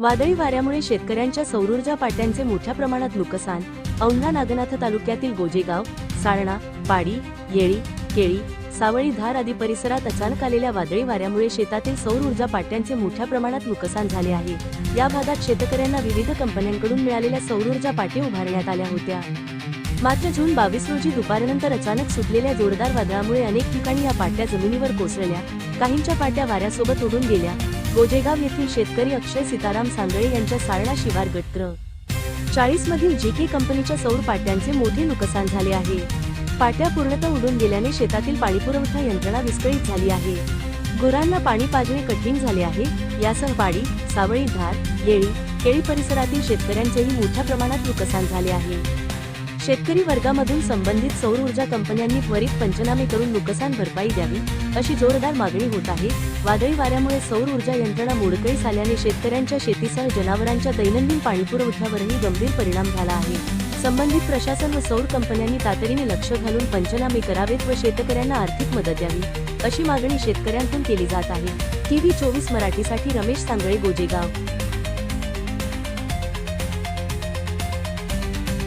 वादळी वाऱ्यामुळे शेतकऱ्यांच्या सौरऊर्जा पाट्यांचे मोठ्या प्रमाणात नुकसान. औंढा नागनाथ तालुक्यातील गोजेगाव साळणा पाडी येळी केळी सावळी धार आदी परिसरात अचानक आलेल्या वादळी वाऱ्यामुळे शेतातील सौर ऊर्जा पाट्यांचे मोठ्या प्रमाणात नुकसान झाले आहे. या भागात शेतकऱ्यांना विविध कंपन्यांकडून मिळालेल्या सौर ऊर्जा पाटी उभारण्यात आल्या होत्या. मात्र जून बावीस रोजी दुपारनंतर अचानक सुटलेल्या जोरदार वादळामुळे अनेक ठिकाणी या पाट्या जमिनीवर कोसळल्या. काहींच्या पाट्या वाऱ्यासोबत उडून गेल्या. गोजेगाव येथील शेतकरी अक्षय सीताराम सांगळे यांच्या सारणा शिवार गटक्र चाळीस मधील जेके कंपनीच्या सौर पाट्यांचे मोठे नुकसान झाले आहे. पाट्या पूर्णतः उडून गेल्याने शेतातील पाणीपुरवठा यंत्रणा विस्कळीत झाली आहे. गुरांना पाणी पाजणे कठीण झाले आहे. यासह पाडी सावळी धार येळी केळी परिसरातील शेतकऱ्यांचेही मोठ्या प्रमाणात नुकसान झाले आहे. शेतकरी वर्गामधून संबंधित सौर ऊर्जा कंपन्यांनी त्वरित पंचनामे करून नुकसान भरपाई द्यावी अशी जोरदार मागणी होत आहे. वादळी वाऱ्यामुळे सौर ऊर्जा यंत्रणा मोडकळीस आल्याने शेतकऱ्यांच्या शेतीसह जनावरांच्या दैनंदिन पाणीपुरवठ्यावरही गंभीर परिणाम झाला आहे. संबंधित प्रशासन व सौर कंपन्यांनी तातडीने लक्ष घालून पंचनामे करावेत व शेतकऱ्यांना आर्थिक मदत द्यावी अशी मागणी शेतकऱ्यांतून केली जात आहे. टीव्ही चोवीस मराठीसाठी रमेश सांगळे गोजेगाव.